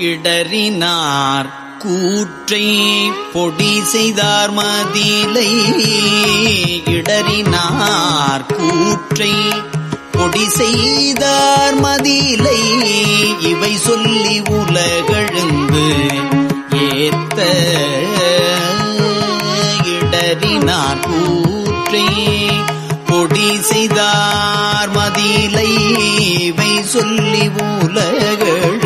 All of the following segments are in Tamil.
இடறினார். கூற்றை பொடி செய்தார் மதிலை. இடறினார். கூற்றை பொடி செய்தார் மதிலை. இவை சொல்லி உலகழுந்து ஏத்த இடறினார். கூற்றை பொடி செய்தார் மதிலை. இவை சொல்லி உலகள்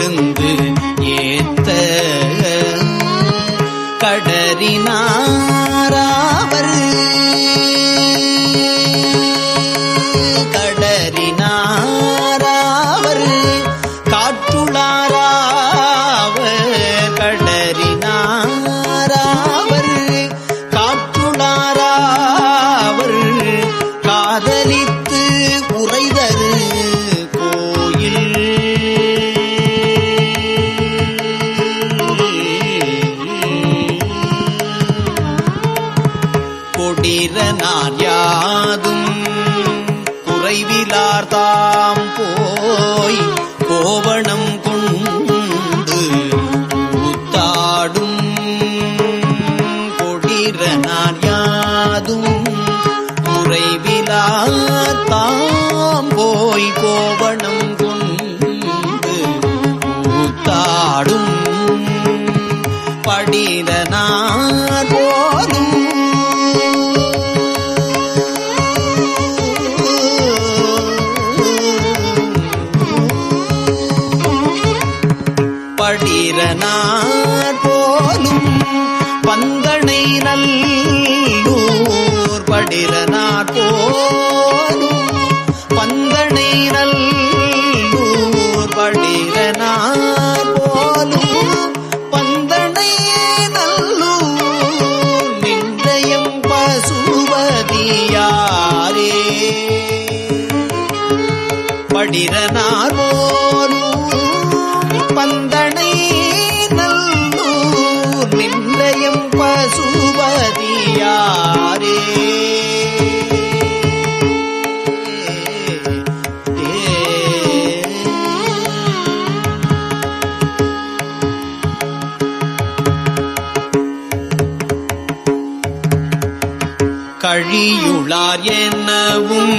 கழியுளார் எனவும்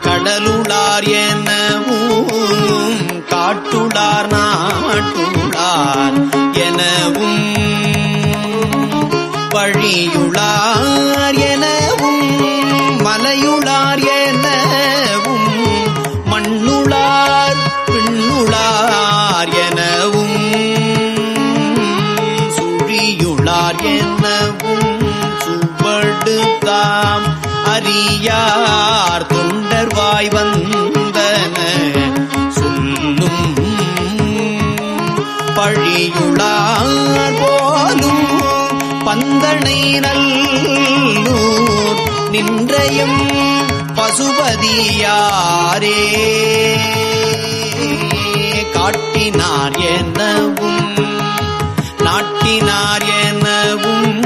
கடலுளார் எனவும் காட்டுளார் நாட்டுளார் எனவும். வழியுளார் பழியுளார் போலும் பந்தனை நல்லூர் நின்றையும் பசுபதியாரே. காட்டினார் எனவும் நாட்டினார் எனவும்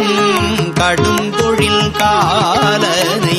கடும் தொழில் காலனே.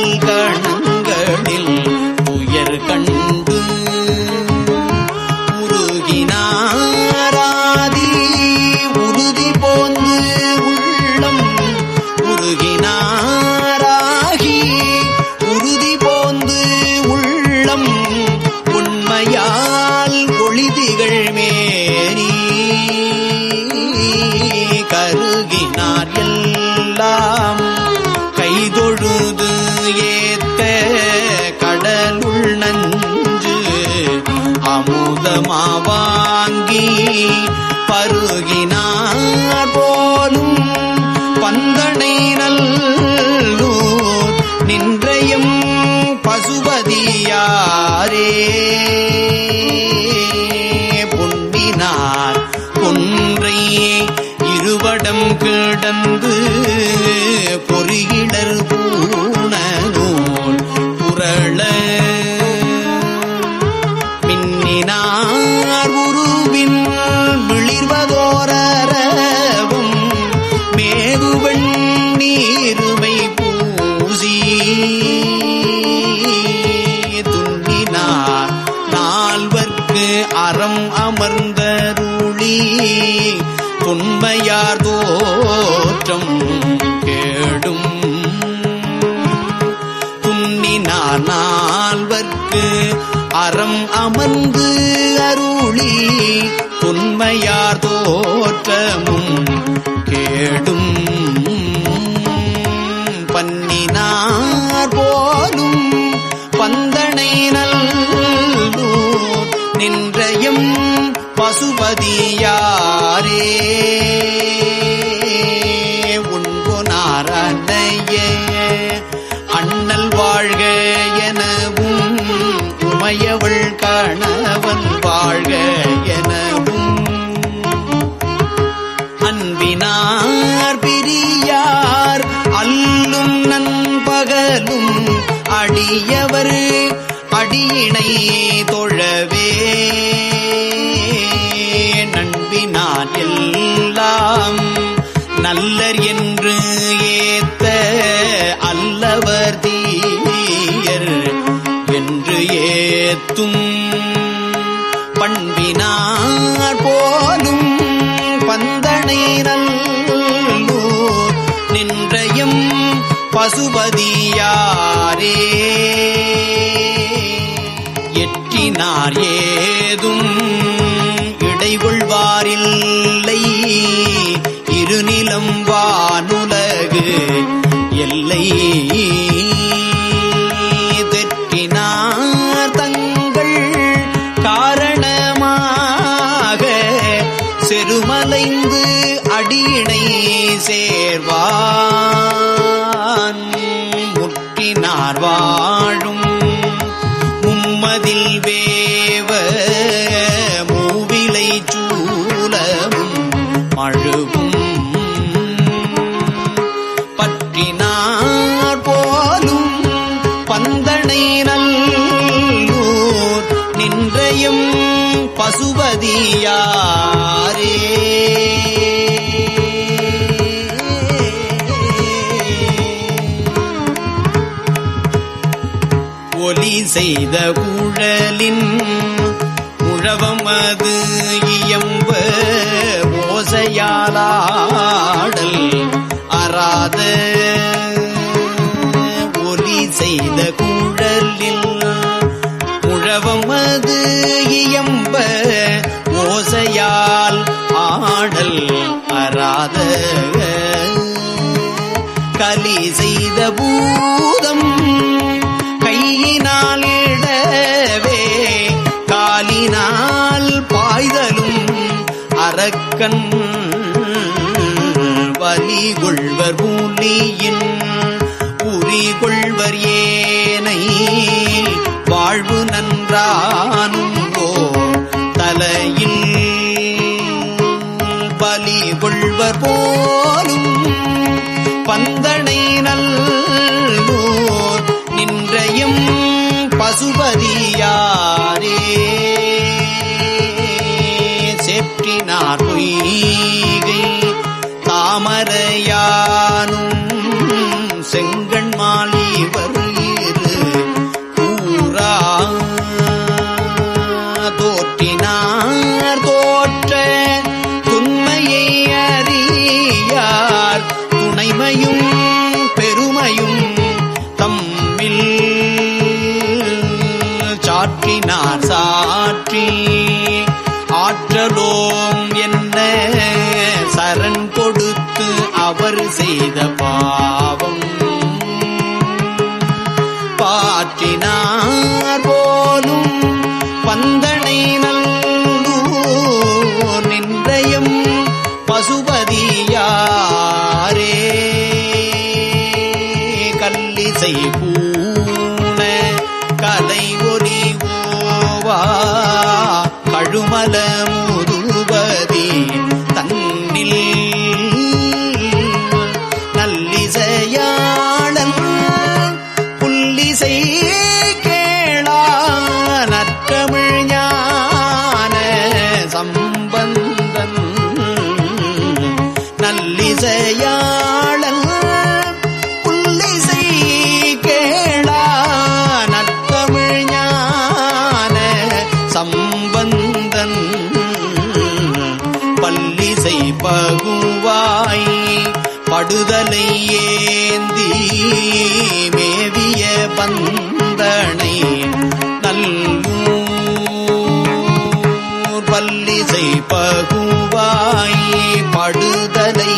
பல்கணங்களில் உயர் கண்டு உருகினாராதி உறுதி போந்து உள்ளம் உருகினாராகி உறுதி போந்து உள்ளம் உண்மையால் ஒளிதிகள் மேரி கருகினார் எல்லாம் பருகினார் போலும் பந்தனை நல்லூர் நின்றையும் பசுபதியாரே. பொன்னினார் ஒன்றை இருவடம் கிடந்து தொன்மையார் தோற்றமும் கேடும் பன்னினார் போலும் பந்தனை நல்லூ நின்றையும் பசுபதியாரே. உண்பொனாரனைய அண்ணல் வாழ்க எனவும் உமையவள் கணவன் வாழ்க அடியவர் அடியினை தொழவே. நண்பினார் எல்லாம் நல்லர் என்று ஏத்த அல்லவர் தீயர் என்று ஏத்தும். பண்பினார் போலும் பந்தனை நல்லூர் நின்றையும் பசுபதி நோக்கினார் ஏதும்? இடைகொள்வாரில்லை. இருநிலம் வானுலகு எல்லை செய்த குழலின் உழவம் அது இயம்ப ஓசையாலாடல் அறாத ஒலி செய்த குழலில் உழவம் அது இயம்ப ஓசையால் ஆடல் அறாத கலி செய்த பூ அரக்கன் வலி கொள்வர் பூலியின் உரி கொள்வர் ஏனை. வாழ்வு நன்றானும் ஓ தலையில் பலி கொள்வர் போலும் பந்தனை நல்லோர் நின்றையும் பசுபதியாரே. பொய்கை தாமரையானும் செங்கண்மால் இவர் இரு கூறா. தோற்றினார் தோற்ற துண்மையை அறியார் துணைமையும் பெருமையும் தம் செய்த பாவம் மாலை ஏந்தி மேவிய பந்தனை நல்லூர் பல்லிசை பகுவாய் படுதலை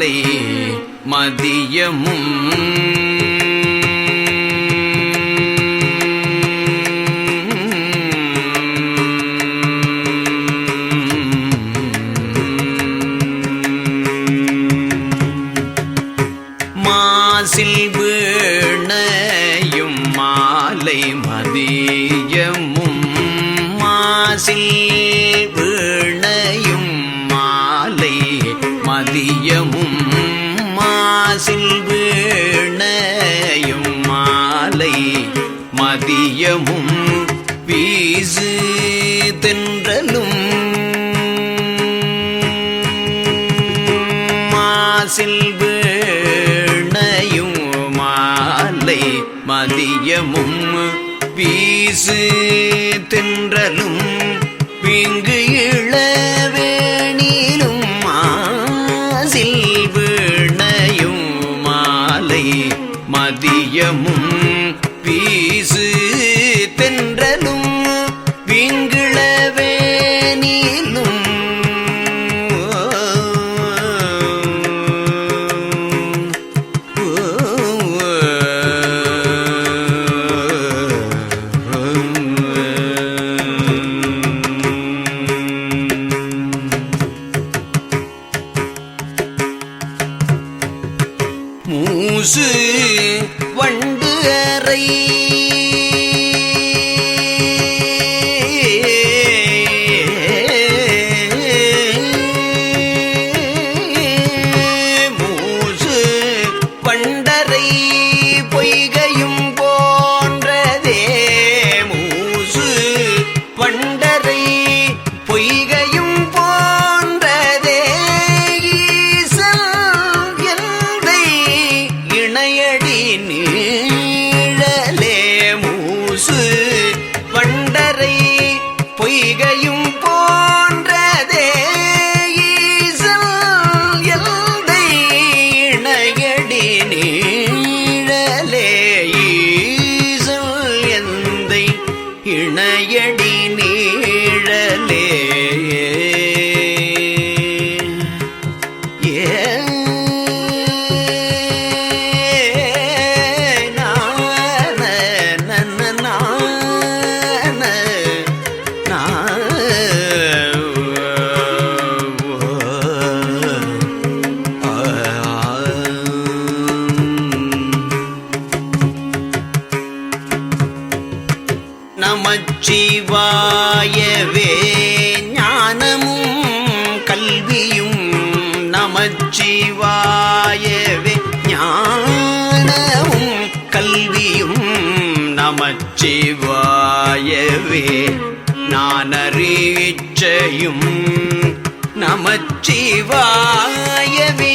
மாலை மதியமும் மதியமும் வீசு தென்றலும் வீங்கு இளவேணிலும் மாசில் வீணையும் மாலை மதியமும் நமச்சிவாயவே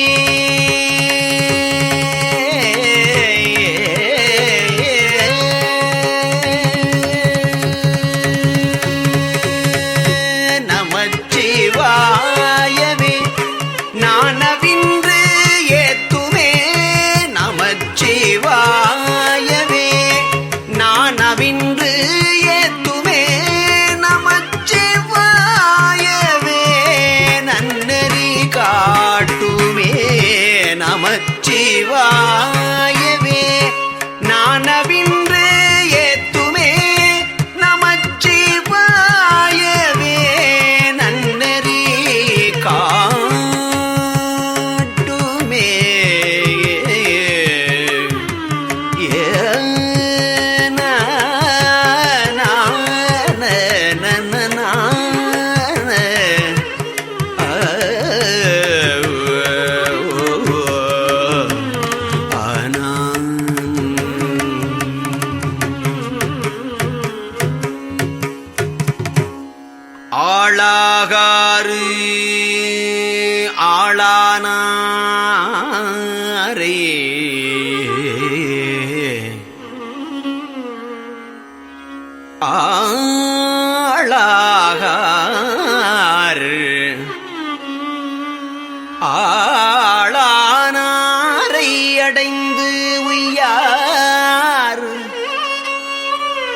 ว่า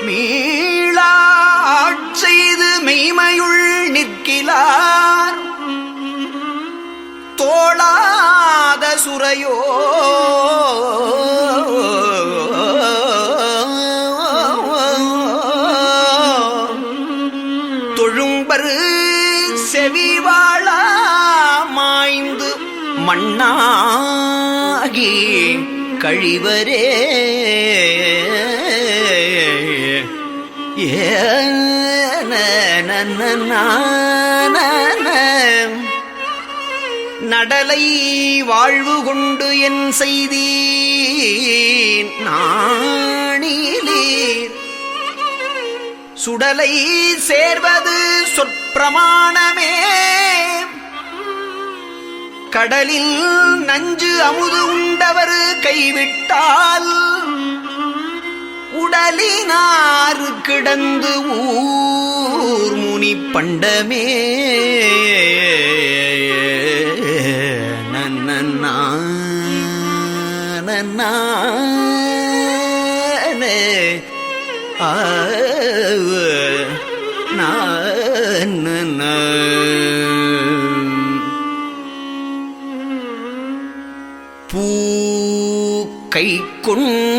மீளாட் செய்து மெய்மையுள் நிற்கிலார். தோளாத சுரையோ. தொழும்பரு செவிவாழ மாய்ந்து மண்ணாகி கழிவரே. நடலை வாழ்வு கொண்டு என் செய்தி நாணிலீர். சுடலை சேர்வது சொற்பிரமாணமே. கடலில் நஞ்சு அமுது உண்டவர் கைவிட்டால் உடலினாறு கிடந்து ஊர் முனி பண்டமே. நன்னா நன்னா பூ கை கொண்டு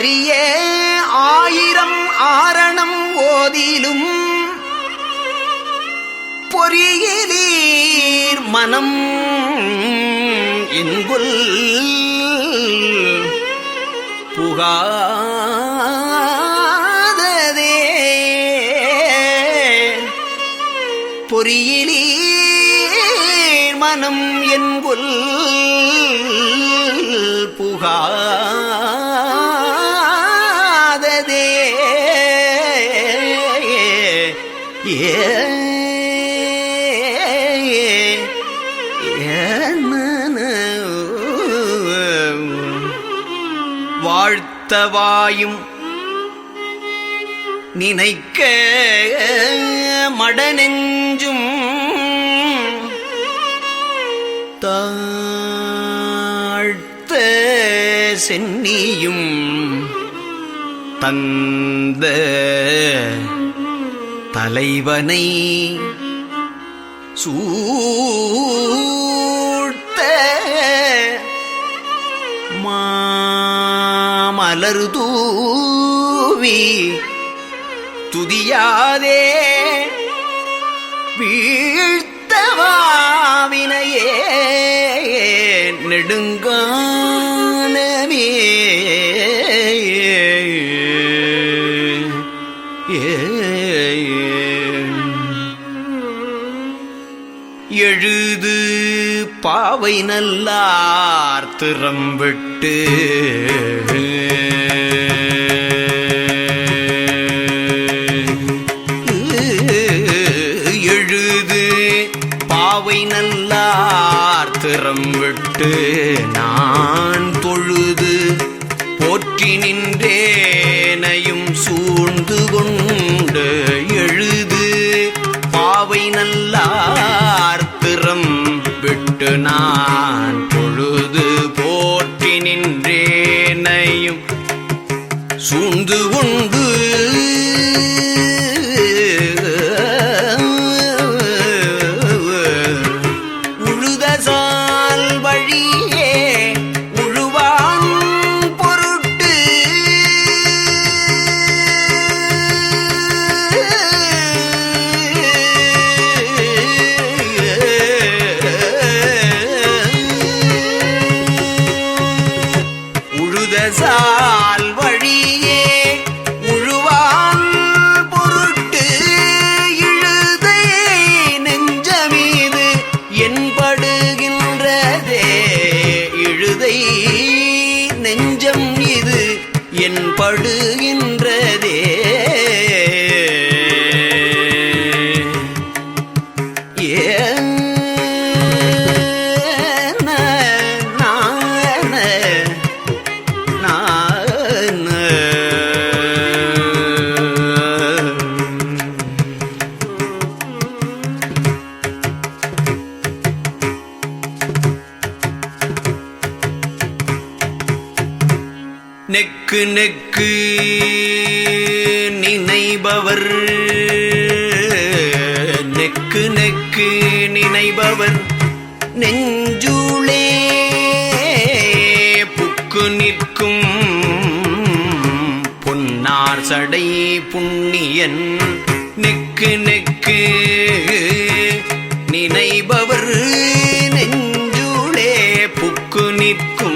அறிய ஆயிரம் ஆரணம் ஓதிலும் பொறியிலீர் மனம் இன்புல் புகாததே. பொறியிலீர் மனம் என்புல் புகாததே நினைத்தவாயும் நினைக்க மடநெஞ்சும் தாழ்த்த சென்னியும் தந்த தலைவனை சூ மலர் தூவி துதியாதே. வீழ்த்தவாவினையே நெடுங்கானமே. எழுது பாவை நல்லா திறம் விட்டு. எழுது பாவை நல்லார் திறம் விட்டு. tú.